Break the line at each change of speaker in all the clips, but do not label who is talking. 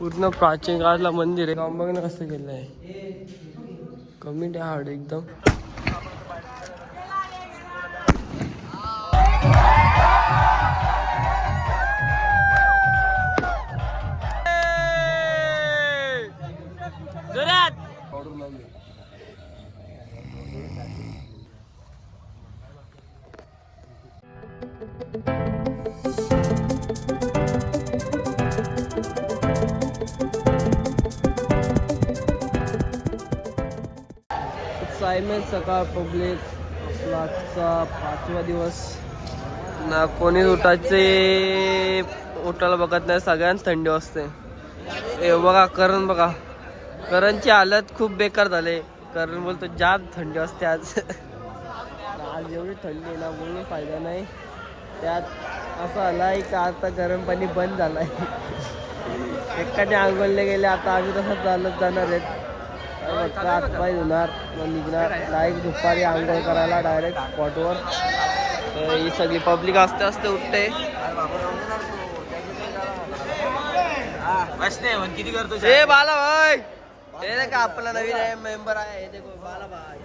पूर्ण प्राचीन काळातला मंदिर आहे. काम बघ कसं केलं आहे कमी हार्ड एकदम. सायमन सकाळ पब्लिक आजचा पाचवा दिवस. ना कोणी उठायचे उठायला बघत नाही सगळ्यांना थंडी वाजते. हे बघा करण बघा. करणची हालत खूप बेकार झाले. करण बोलतो जाम थंडी वाजते आज. आज एवढी थंडी आहे ना बोलून फायदा नाही. त्यात असं आलाय का आता गरम पाणी बंद झालंय. एकाने आंघोळले गेले आता आम्ही तसंच चालत जाणार आहेत. धुणार मग निघणार. डायरेक्ट दुपारी आंघोळ करायला डायरेक्ट स्पॉटवर तर ही सगळी पब्लिक असते असते उठते.
किती करतो?
ए बाला भाई. हे नाही का आपला नवीन आहे मेंबर आहे. हे देखो बाला भाई.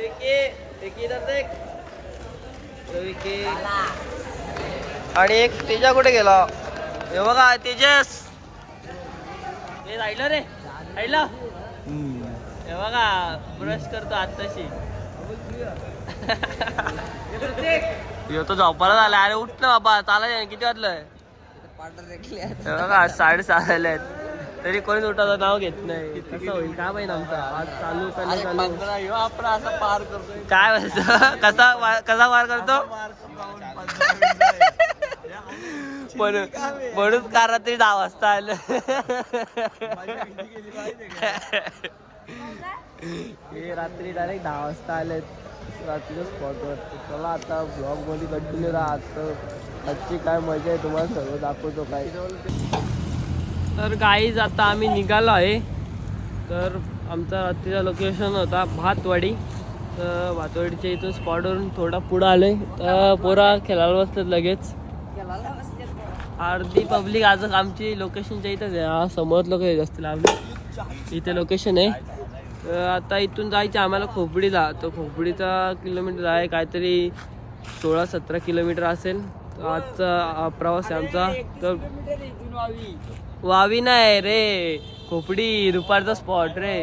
विकी विकी इधर देख. तो विकी. आणि एक तेजा कुठे गेला? हे बघा तेजस. हे राहिलं रे. राहिलं. हे बघा ब्रश करतो आत्ताशी. तो झोपायला झाला अरे उठ ना बाबा चालायचं किती वाजलंय? बघा साडेसहा झाले आहेत. तरी कोणीच उठाचं नाव घेत नाही. कसं होईल? काय माहिती आमचा? आज चालू चालू
आपण असं पार करतोय.
काय म्हणतो कसा कसा वार करतो? म्हणून म्हणून का रात्री दहा वाजता आलं. हे रात्री डायरेक्ट दहा वाजता आले रात्रीच्या स्पॉटवर चला आता ब्लॉगमध्ये कंटिन्यू राहत. आजची काय मजा आहे तुम्हाला सर्व दाखवतो काय. तर गाईज आता आम्ही निघालो आहे. तर आमचा रात्रीचा लोकेशन होता भातवाडी. तर भातवाडीच्या इथून स्पॉटवरून थोडा पुढं आलोय. तर पोरा खेळायला बसतात लगेच. अर्धी पब्लिक आज आमची लोकेशनच्या इथंच आहे. समोर लोक जास्त असतील इथे लोकेशन आहे. आता इथून जायचं आम्हाला खोपडीला. तर खोपडीचा किलोमीटर आहे काहीतरी सोळा सतरा किलोमीटर असेल. आजचा प्रवास आहे आमचा. तर वावी. नाही रे. खोपडी दुपारचा स्पॉट रे.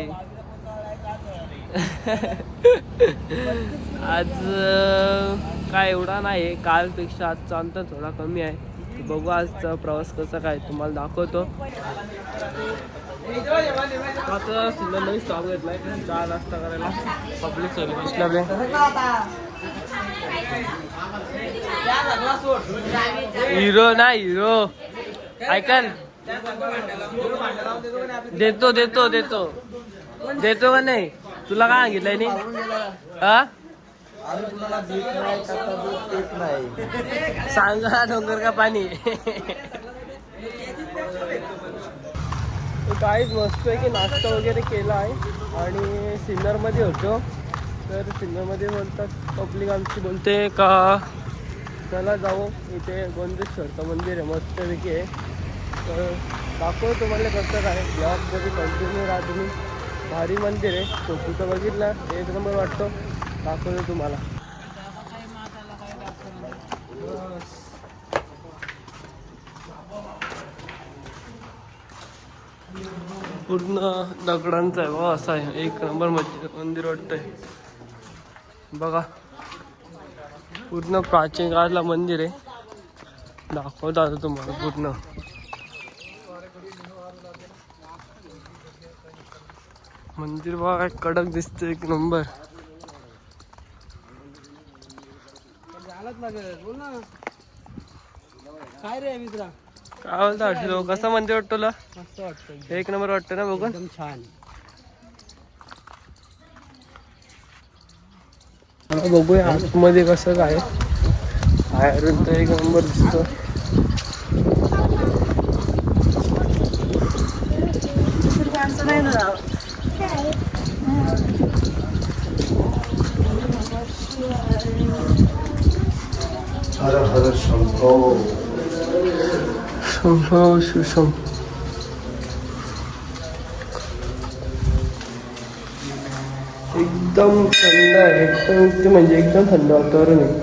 आज काय एवढा नाही. कालपेक्षा आजचा अंतर थोडा कमी आहे. बघू आजचा प्रवास कसा काय तुम्हाला दाखवतो. आता सुंदर नवीन स्टॉप घेतलाय. चहा नाश्ता करायला. पब्लिक सर्व्हिस हिरो नाही हिरो. ऐकन देतो देतो देतो. देतो का नाही? तुला काय सांगितलंय नी? हा? सांगा डोंगर का पाणी. काहीच मस्त आहे की नाश्ता वगैरे केला आहे. आणि सिन्नरमध्ये होतो. तर सिन्नरमध्ये बोलतात पब्लिक आमची बोलते का? चला जाऊ. इथे गोंदेश्वरचं मंदिर आहे मस्तपैकी आहे. तर दाखव तुम्हाला कसं काय ब्लॉकमध्ये कंटिन्यू राहा तुम्ही. भारी मंदिर आहे. सो तिथं बघितला? एक नंबर वाटतो. दाखवतो तुम्हाला. पूर्ण दगडांचं आहे बघा असं आहे. एक नंबर मंदिर वाटतंय. बघा. पूर्ण प्राचीन काळातला मंदिर आहे. दाखवत आता तुम्हाला पूर्ण. मंदिर बघा काय कडक दिसतं एक नंबर.
काय रे मित्रा?
काय बोलतो कसं मंदिर वाटतं तुला?
मस्त वाटतं
एक नंबर वाटतं ना बघून?
एकदम छान.
बघूया आतमध्ये कसं काय. बाहेरून तर एक नंबर दिसतो.
हर हर शंभो।
somehow to some. एकदम थंड आहे. एकदम ते म्हणजे एकदम थंड वातावरण आहे.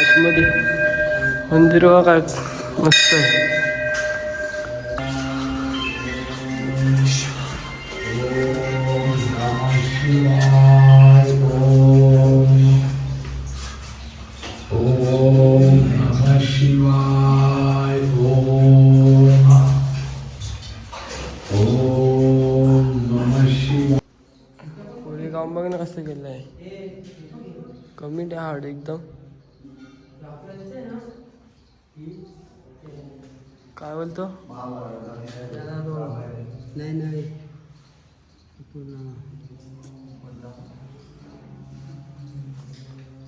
आतमध्ये. मंदिर काय मस्त आहे. पुढे काम बघ ना कसं केलं आहे कमी ते हार्ड एकदम. काय बोलतो?
नाही नाही.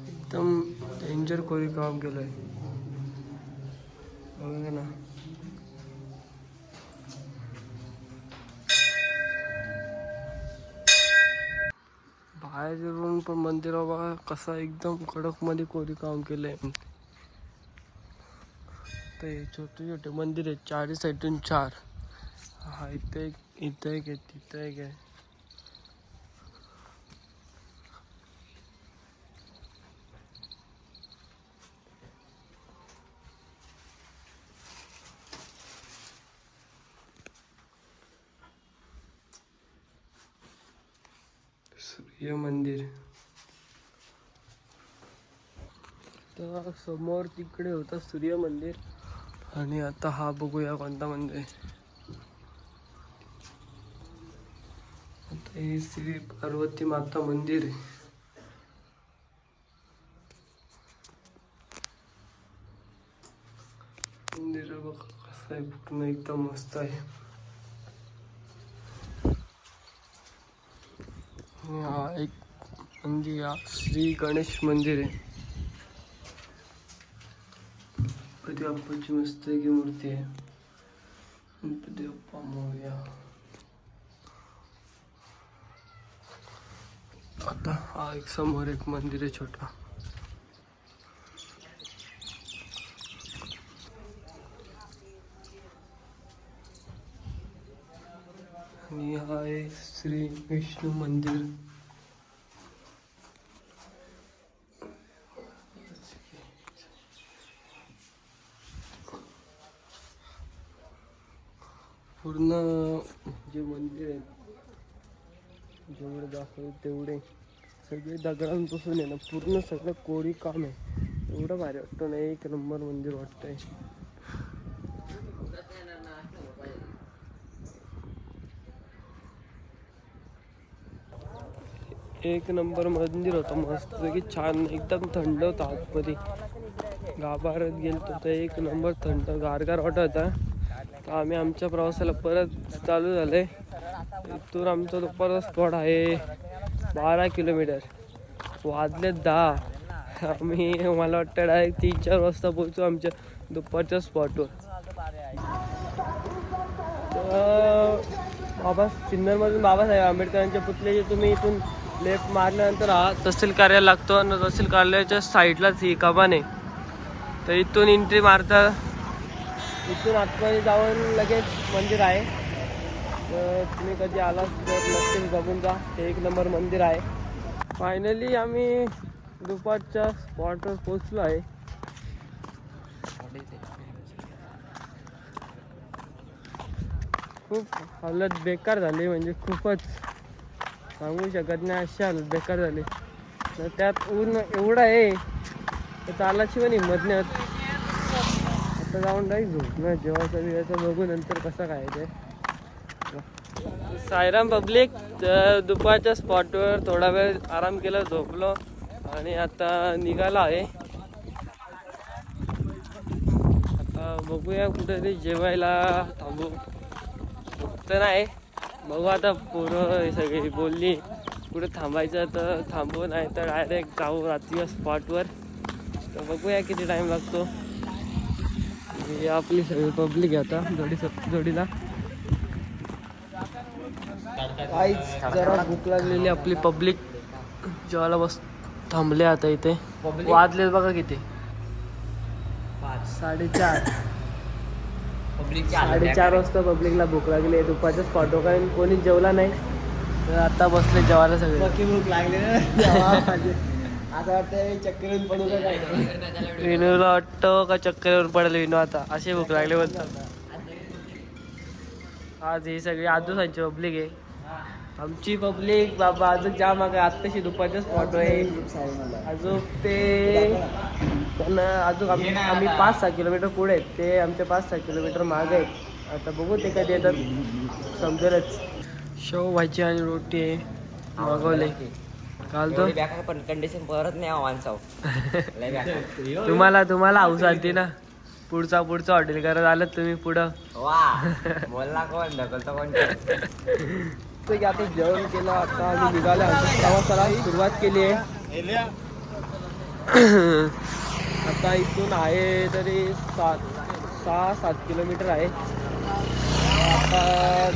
एकदम डेंजर कोरी काम केलंय बघा ना. बाहेर पण मंदिरा बघा कसा एकदम कडकमध्ये कोरी काम केलंय. ते छोटे छोटे मंदिर आहेत चारही साईडून चार. हा इथे एक इथे एक आहे तिथे एक आहे. हे मंदिर. तर समोर तिकडे होतं सूर्य मंदिर. आणि आता हा बघूया कोणता मंदिर आता हे श्री पार्वती माता मंदिर आहे. मंदिर बघा कसं आहे पूर्ण एकदम मस्त आहे. हा एक मंदिर हा श्री गणेश मंदिर आहे. गणपती बाप्पाची मस्त की मूर्ती आहे. गणपती बाप्पा मोर्या. आता हा एक समोर एक मंदिर आहे छोटा. आणि हा आहे श्री विष्णू मंदिर. पूर्ण जे मंदिर आहे जेवढे दाखवले तेवढे सगळे दगडांपासून आहे ना पूर्ण सगळं कोरी काम आहे. एवढं भारी वाटतं ना एक नंबर मंदिर वाटतंय. एक नंबर मंदिर होतं. मस्त की छान एकदम थंड होतं आतमध्ये. गाभारत गेलो तर एक नंबर थंड गारगार वाटत होता. तर आम्ही आमच्या प्रवासाला परत चालू झालं. आहे इथून आमचा दुपारचा स्पॉट आहे बारा किलोमीटर. वाजले दहा. आम्ही मला वाटतं डायरेक्ट तीन चार वाजता पोहोचू आमच्या दुपारच्या स्पॉटवर बाबा सिन्नरमधून बाबासाहेब आंबेडकरांच्या पुतल्याचे तुम्ही इथून लेफ्ट मारल्यानंतर हा तहसील कार्यालय लागतो आणि तहसील कार्यालयाच्या साईडलाच ही कमान आहे. तर इथून एंट्री मारता इथून आतमध्ये जाऊन लगेच मंदिर आहे. तर तुम्ही कधी आलात तर नक्कीच बघून जा. हे एक नंबर मंदिर आहे. फायनली आम्ही दुपारच्या स्पॉटवर पोचलो आहे. खूप हालत बेकार झाली म्हणजे खूपच. सांगू शकत नाही अशी हालत बेकार झाली. तर त्यात ऊन एवढं आहे तर चालायची पण हिंमत नाही आता जाऊन नाही झोपणार जेव्हा बिवायचं बघू नंतर कसं काय ते. सायराम पब्लिक दुपारच्या स्पॉटवर थोडा वेळ आराम केला झोपलो आणि आता निघाला आहे. आता बघूया कुठेतरी जेवायला थांबू. तर नाही. बघू आता पोरं सगळी बोलली. कुठे थांबायचं तर थांबू नाही तर डायरेक्ट जाऊ रात्री स्पॉटवर तर बघूया किती टाईम लागतो. ही आपली सगळी पब्लिक आहे आता जोडी जोडीला. काहीच जरा भूक लागलेली आपली पब्लिक जेवायला बस थांबले आता इथे. वाजले बघा किती. साडेचार. साडेचार वाजता पब्लिकला भूक लागली आहे. दुपारच्या स्पॉटवर कारण कोणी जेवला नाही. तर आता बसले जेवायला सगळे.
भूक लागली आता वाटतं चक्कर पडू का काय?
विनूला वाटतं का चक्करवर पडेल विनू आता? असे भूक लागले बोलतात आज ही सगळी आजूसांची पब्लिक आहे. आमची पब्लिक बाबा अजून जाम आहे आत्ताशी दुपारच्या स्पॉट आहे. अजून ते अजून आम्ही आम्ही पाच सहा किलोमीटर पुढे आहेत. ते आमच्या पाच सहा किलोमीटर मागे आहेत. आता बघू ते कधी येतात. समजेलच. शेव भाजी आणि रोटी आहे. मागवले काल तो
पण कंडिशन परत नाही माणसाव
तुम्हाला तुम्हाला हाऊस आलती ना? पुढचा पुढचा हॉटेल करत आलं तुम्ही पुढं.
वा. बोलला कोण? ढकलतो कोण?
तर की आता जेवण केलं आता आम्ही निघालो. प्रवासाला सुरुवात केली आहे. आता इथून आहे तरी सात सहा सात किलोमीटर आहे. आता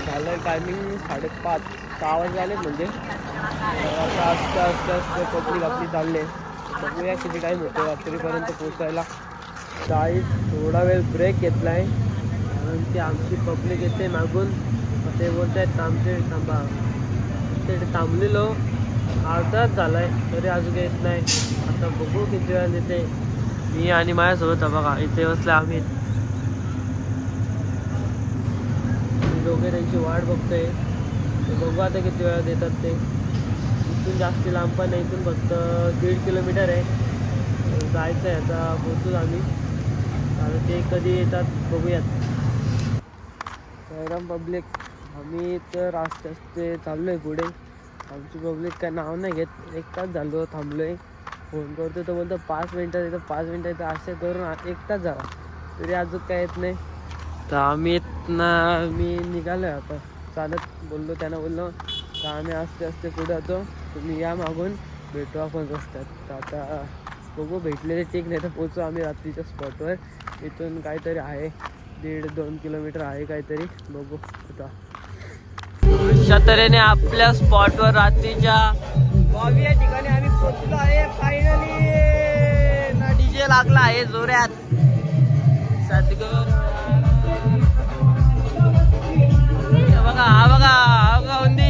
झालं टायमिंग साडेपाच सहा वाजले आले म्हणजे. आता आस्ते आस्ते आस्ते पब्लिक आपली चालले. बघूया किती टाईम होतो रात्रीपर्यंत पोचायला काही थोडा वेळ ब्रेक घेतला आहे कारण ती आमची पब्लिक येते मागून. ते बोलत आहेत आमचे थांबा. ते थांबलेलो. अर्धाच झाला आहे तरी अजून येत नाही. आता बघू किती वेळा येते. मी आणि माझ्यासोबत बघा इथे बसले आम्ही. दोघे त्यांची वाट बघतोय. ते बघू आता किती वेळा देतात ते. इथून जास्त लांब पण नाही इथून फक्त दीड किलोमीटर आहे. जायचं आहे आता पोचू आम्ही. आता ते कधी येतात बघूयात. साईराम पब्लिक. आम्ही तर आस्ते आस्ते चाललो आहे पुढे. आमची पब्लिक काय नाव नाही घेत. एक तास झालो थांबलो आहे फोन करतो तो बोलतो पाच मिनटात येतं पाच मिनटात येतं असे करून एक तास झाला. तरी अजून काय येत नाही. तर आम्ही इथनं मी निघालो आहे आता. चालत बोललो त्यांना बोललो तर आम्ही आस्ते आस्ते पुढे जातो. तुम्ही या मागून. भेटू आपण रस्त्यात. तर आता बघू भेटलेले ठीक नाही तर पोचू आम्ही रात्रीच्या स्पॉटवर इथून काहीतरी आहे. दीड दोन किलोमीटर आहे काहीतरी. बघू आता. अशा तऱ्हेने आपल्या स्पॉटवर रात्रीच्या बावीस ठिकाणी आम्ही पोचलो आहे. फायनली ना डीजे लागला आहे जोऱ्यात सदगर. बघा हा बघा हा बघा उंदी.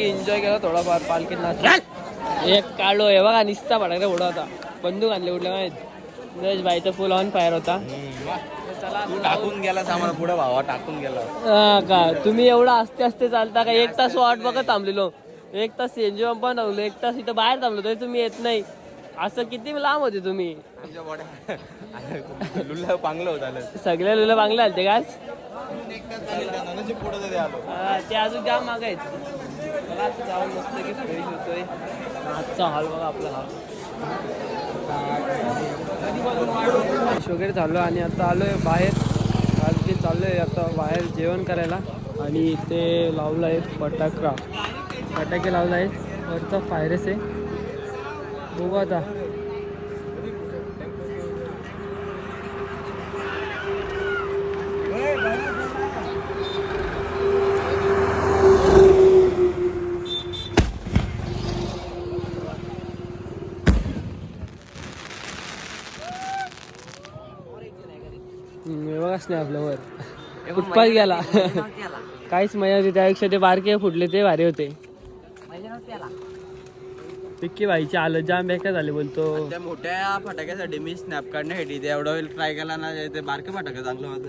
एन्जॉय केला थोडाफार पालखीत नाच एक काढलो हे बघा निस्ता फटाकडे उडा होता बंदूक आणले उडल्या माहीत नरेश बाईचा फुल ऑन फायर होता
टाकून गेला आम्हाला पुढे भावा टाकून गेला
का तुम्ही एवढा आस्ते आस्ते चालता का एक तास वाट बघत थांबलेलो एक तास एनजीओ पण थांबलो एक तास इथं बाहेर थांबलो तरी तुम्ही येत नाही असं किती लांब होते तुम्ही
आमच्या बॉड्या लुल्ला पांगलं होत आलं
सगळे लुलं बांगले आलते का हा, ते अजून जाम माग आहेत. बघा आता जाऊन मस्त की फ्रेश होतोय आजचा हॉल बघा आपला हॉल फ्रेश वगैरे झालो आणि आता आलोय बाहेर. आज जे चाललोय आता बाहेर जेवण करायला. आणि इथे लावलं आहे फटाका फटाके लावला आहे. वरचा फायरस आहे. बघू आता हम्म, हे बघाच नाही आपल्यावर फुटपाथ गेला. काहीच मजा होती त्यापेक्षा ते बारके फुटले ते भारी होते. पिक्की भाईची आलं जाम बेकार झाले बोलतो.
त्या मोठ्या फटाक्यासाठी मी स्नॅप काढण्यासाठी ते एवढा वेळ ट्राय केला ना ते बारके फटाका चांगलं होतं.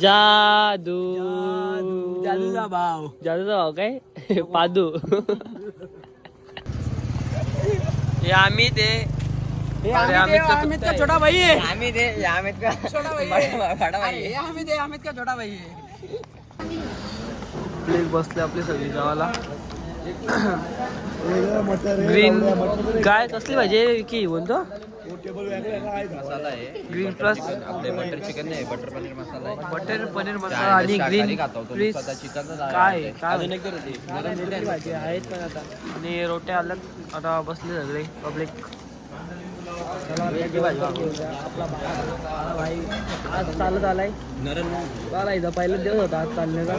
जादू.
जादूचा भाव.
जादूचा भाव काय? पादू. हे आम्ही ते आम्ही
का छोटा भाई आहे?
आम्ही ते आम्ही का
छोटा भाई हे अमित आहे अमित का छोटा भाई आहे?
आपले बसले आपले सगळे गावाला. ग्रीन काय कसली भाजी की बोलतो
मसाला आहे.
ग्रीन प्लस
आपले बटर चिकन नाही बटर पनीर मसाला आहे.
बटर पनीर मसाला आणि ग्रीन प्लीज काय काय आहेत. पण आता आणि रोट्या आल्यात आता बसले सगळे पब्लिक आज चालत आलाय चाला इथं पहिलाच दिवस होता आज चालण्याचा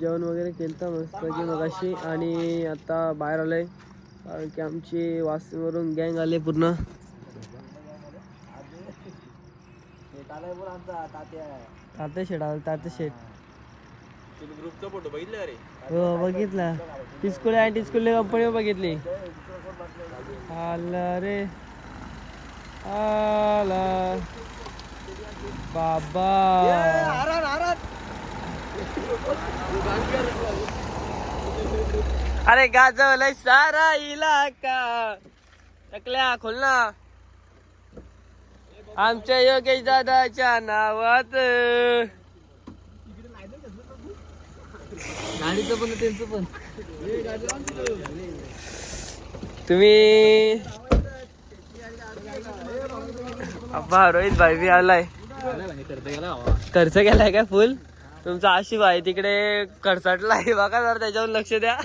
जेवण वगैरे केलं मस्तपैकी मस्त की मगाशी आणि आता बाहेर आलोय. कारण की आमची वासीवरून गँग आले पूर्ण. तात्या. शेट आला तात्या शेट
ग्रुपचा फोटो बघितले अरे
हो बघितला. टिस्कुले आणि टिस्कुले कंपनी बघितली आला रे. आला. बाबा. अरे गाजवलंय सारा इलाका. टकल्या खोल ना. आमच्या योगेश दादाच्या नावात गाडीचं पण त्यांचं पण. तुम्ही अब्बा रोहित भाई बी आलाय. खर्च केलाय काय फुल तुमचा आशिफ आहे तिकडे खर्चाटला आहे बघा जरा त्याच्यावर लक्ष द्या.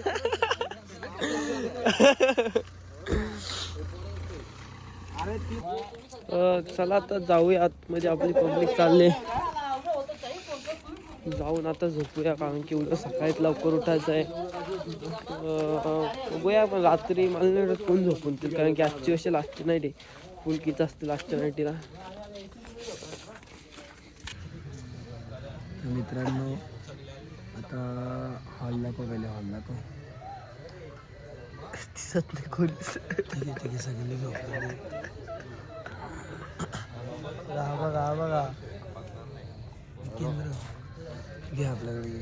अं, चला आता जाऊया आतमध्ये आपली पब्लिक चालले. जाऊन आता झोपूया कारण की उद्या सकाळीत लवकर उठायचं आहे बघूया पण रात्री मला नाही वाटत कोण झोपून ते कारण की आजची वर्षी लास्ट नाईट आहे. फुल किती असते लास्टच्या नाईटीला
मित्रांनो आता हॉल दाखव पहिले हॉल दाखव
दिसत नाही कोणीच. हा बघा बघा.
घे आपल्याकडे. घे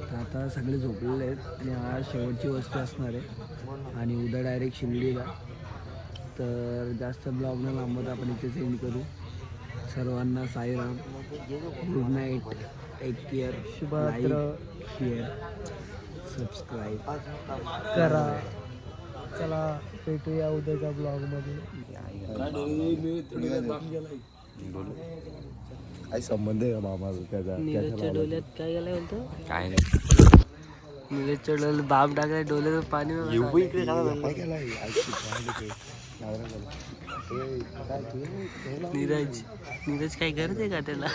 तर आता सगळे झोपलेले आहेत. आणि आज शेवटची वस्तू असणार आहे. आणि उद्या डायरेक्ट शिर्डीला. तर जास्त ब्लॉग न लांबत आपण इथे सेंड करू. सर्वांना Sairam. Good night take care शुभरात्र share subscribe करा. चला भेटूया उद्याच्या ब्लॉगमध्ये.
काय संबंध आहे मामा त्याचा
नीरजच्या डोल्यात काय गेलाय म्हणतो
काय
नीरजच्या डोल्यात बाम टाकलाय डोल्यात पाणी.
इकडे काय
नीरज. नीरज काय गरज आहे का त्याला?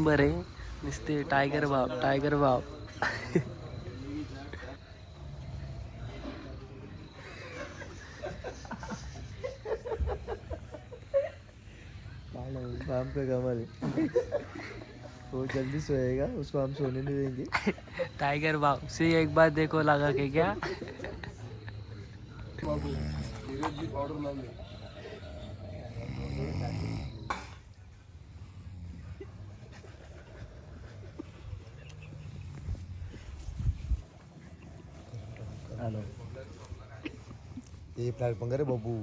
मेंबर आहे नुसते टायगर बाप टायगर बाप।
काम पे कमाल। वो जल्दी सोएगा उसको हम सोने नहीं देंगे।
टाइगर बाप से एक बार देखो लगा के क्या?
ते फ्लॅट पण रे बाबू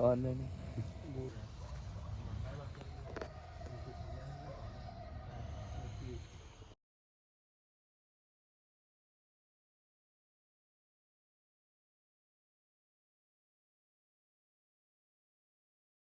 ऑनलाईन